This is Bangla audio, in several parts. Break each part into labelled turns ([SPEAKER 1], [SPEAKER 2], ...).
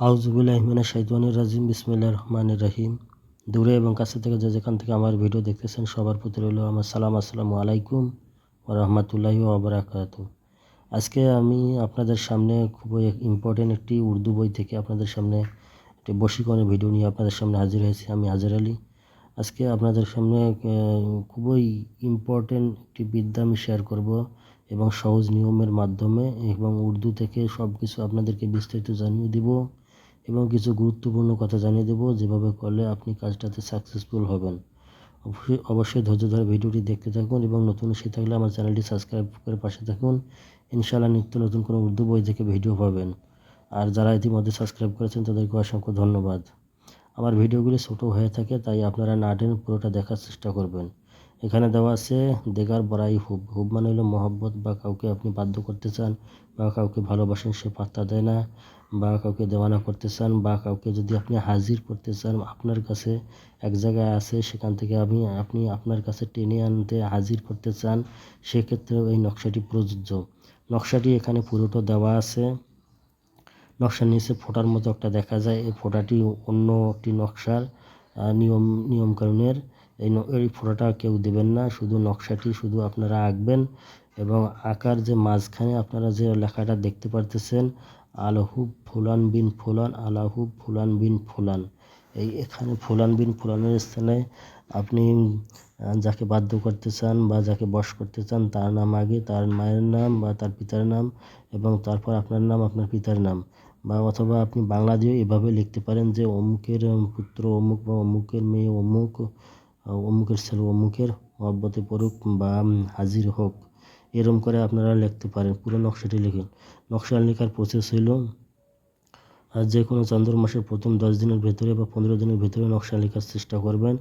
[SPEAKER 1] আউজুবিল্লাহিমিনা শাইতানির রাজিম বিসমিল্লাহ রহমানির রহিম। দূরে এবং কাছে থেকে যে যেখান থেকে আমার ভিডিও দেখতেছেন, সবার প্রতি রইল আমার সালাম। আসসালামু আলাইকুম ও রহমতুল্লাহি ওবরাকাত আজকে আমি আপনাদের সামনে খুবই ইম্পর্টেন্ট একটি উর্দু বই থেকে আপনাদের সামনে একটি বশীকরণের ভিডিও নিয়ে আপনাদের সামনে হাজির হয়েছি, আমি হাজির আলী। আজকে আপনাদের সামনে খুবই ইম্পর্টেন্ট একটি বিদ্যা আমি শেয়ার করব এবং সহজ নিয়মের মাধ্যমে এবং উর্দু থেকে সব কিছু আপনাদেরকে বিস্তারিত জানিয়ে দিব। এবং কিছু গুরুত্বপূর্ণ কথা জানিয়ে দেবো। যেভাবে করলে আপনি কাজটাতে সাকসেসফুল হবেন। অবশ্যই অবশ্যই ধৈর্য ধরে ভিডিওটি দেখতে থাকুন এবং নতুন এসে থাকলে আমার চ্যানেলটি সাবস্ক্রাইব করে পাশে থাকুন। ইনশাআল্লাহ নিত্য নতুন কোনো উর্দু বই থেকে ভিডিও পাবেন। আর যারা ইতিমধ্যে সাবস্ক্রাইব করেছেন তাদেরকে অসংখ্য ধন্যবাদ। আমার ভিডিওগুলি ছোটো হয়ে থাকে, তাই আপনারা না পুরোটা দেখার চেষ্টা করবেন। এখানে দেওয়া আছে, দেগার বড়াই হুব। হুব মানে হলো মহব্বত বা কাউকে আপনি বাধ্য করতে চান বা কাউকে ভালোবাসেন, সে পাত্তা দেয় না বা কাউকে দেওয়ানা করতে চান বা কাউকে যদি আপনি হাজির করতে চান, আপনার কাছে এক জায়গায় আছে, সেখান থেকে আপনি আপনি আপনার কাছে টেনে আনতে হাজির করতে চান, সেক্ষেত্রেও এই নকশাটি প্রযোজ্য। নকশাটি এখানে পুরোটা দেওয়া আছে। নকশার নিচে ফোটার মতো একটা দেখা যায়। এই ফোটাটি অন্য একটি নকশার নিয়ম, নিয়মকানুনের। এই এই ফোটাটা কেউ দেবেন না। শুধু নকশাটি শুধু আপনারা আঁকবেন এবং আঁকার যে মাঝখানে আপনারা যে লেখাটা দেখতে পারতেছেন আলহুব ফুলান বিন ফুলান আলাহুব ফুলান বিন ফুলান। এই এখানে ফুলান বিন ফুলানের স্থানে আপনি যাকে বাধ্য করতে চান বা যাকে বশ করতে চান, তার নাম আগে, তার মায়ের নাম বা তার পিতার নাম এবং তারপর আপনার নাম, আপনার পিতার নাম। বা অথবা আপনি বাংলা দিয়েও এভাবে লিখতে পারেন যে, অমুকের পুত্র অমুক বা অমুকের মেয়ে অমুক অমুকের ছেলে অমুকের মহব্বতে পড়ুক বা হাজির হোক। এরম করে আপনারা লিখতে পারেন, পুরো নকশাটি লিখেন। নকশা লেখার প্রসেস হইল আর যে কোনো চন্দ্র মাসের প্রথম দশ দিনের ভেতরে বা পনেরো দিনের ভেতরে নকশা লেখার চেষ্টা করবেন।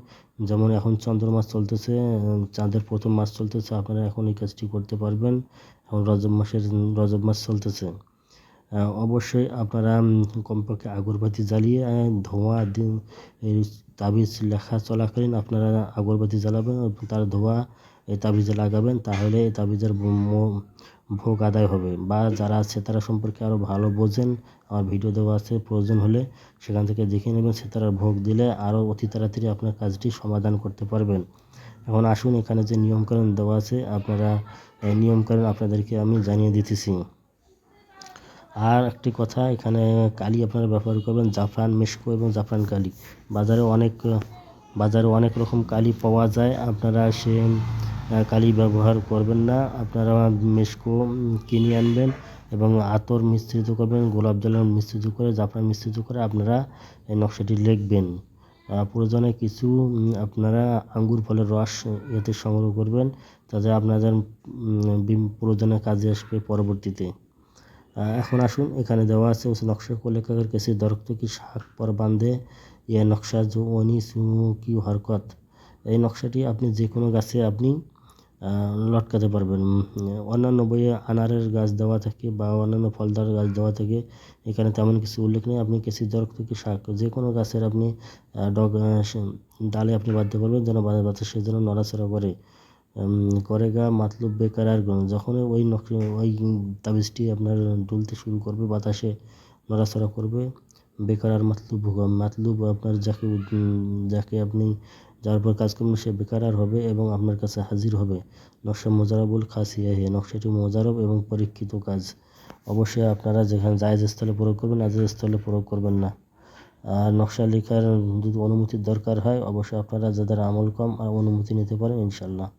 [SPEAKER 1] যেমন এখন চন্দ্র মাস চলতেছে চাঁদের প্রথম মাস চলতেছে, আপনারা এখন এই কাজটি করতে পারবেন। এখন রজব মাসের, রজব মাস চলতেছে। অবশ্যই আপনারা কমপক্ষে আগরবাতি জ্বালিয়ে ধোঁয়া, দিন তাবিজ লেখা চলাকালীন আপনারা আগরবাতি জ্বালাবেন এবং তার ধোঁয়া এই তাবিজে লাগাবেন, তাহলে এই তাবিজের ভোগ আদায় হবে। বা যারা আছে তারা সম্পর্কে আরও ভালো বোঝেন, আমার ভিডিও দেওয়া আছে, প্রয়োজন হলে সেখান থেকে দেখে নেবেন, সে তারা ভোগ দিলে আরও অতি তাড়াতাড়ি আপনার কাজটি সমাধান করতে পারবেন। এখন আসুন, এখানে যে নিয়মকানুন দেওয়া আছে, আপনারা নিয়মকানুন আপনাদেরকে আমি জানিয়ে দিতেছি। আর একটি কথা, এখানে কালি আপনারা ব্যবহার করবেন জাফরান, মেশকো এবং জাফরান কালি। বাজারে অনেক বাজারে অনেক রকম কালি পাওয়া যায়, আপনারা সে কালি ব্যবহার করবেন না। আপনারা মেশকো কিনে আনবেন এবং আতর মিশ্রিত করবেন, গোলাপ জলের মিশ্রিত করে, জাফরান মিশ্রিত করে আপনারা এই নকশাটি লিখবেন। প্রয়োজনে কিছু আপনারা আঙ্গুর ফলের রস এতে সংগ্রহ করবেন, তাতে আপনাদের প্রয়োজনে কাজে আসবে পরবর্তীতে। এখন আসুন এখানে দেওয়া আছে উস নকশা को लेकर किसी दरख्त की শাক পর বাঁধে ইয়ে নকশা जो ওনি কি হরকত এই নকশাটি আপনি যে কোনো গাছে আপনি লটকাতে পারবেন অন্যান্য বইয়ে আনারের গাছ দেওয়া থাকে বা অন্যান্য ফলদার গাছ দেওয়া থাকে এখানে তেমন কিছু উল্লেখ নেই আপনি কিছু দরখ কি শাক যে কোনো গাছের আপনি ডগ ডালে আপনি বাঁধতে পারবেন যেন বাতাসের জন্য নড়াচড়া করে করেগা মাতলুব বেকার আর যখন ওই ওই তাবিজটি আপনার দুলতে শুরু করবে, বাতাসে নড়াচড়া করবে, বেকার আর মাতলুব মাতলুব আপনার যাকে যাকে আপনি যার উপর কাজ করবেন, সে বেকার আর হবে এবং আপনার কাছে হাজির হবে। নকশা মোজারাবুল খাসিয়া হে। নকশাটি মোজারব এবং পরীক্ষিত কাজ। অবশ্যই আপনারা যেখানে জায়জ স্থলে প্রয়োগ করবেন নাজায়জ স্থলে প্রয়োগ করবেন না। আর নকশা লেখার যদি অনুমতির দরকার হয়, অবশ্যই আপনারা যাদের আমল কম আর অনুমতি নিতে পারেন ইনশাল্লাহ